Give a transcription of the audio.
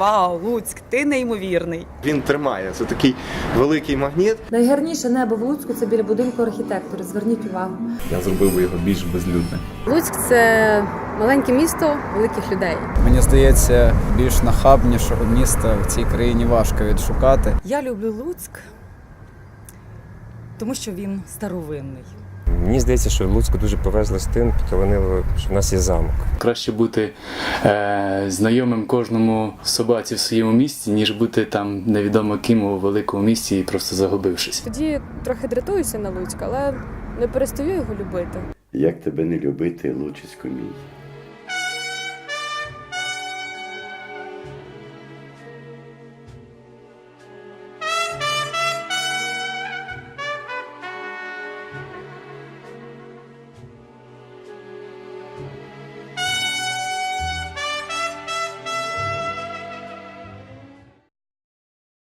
Вау, Луцьк, ти неймовірний. Він тримає. Це такий великий магніт. Найгарніше небо в Луцьку це біля будинку архітектора. Зверніть увагу. Я зробив би його більш безлюдним. Луцьк це маленьке місто великих людей. Мені здається, більш нахабнішого міста в цій країні важко відшукати. Я люблю Луцьк, тому що він старовинний. Мені здається, що Луцьку дуже повезло з тим, поталанило, що в нас є замок. Краще бути е, знайомим кожному собаці в своєму місті, ніж бути там невідомо ким у великому місті і просто загубившись. Тоді трохи дратуюся на Луцьк, але не перестаю його любити. Як тебе не любити, Лучисько мій?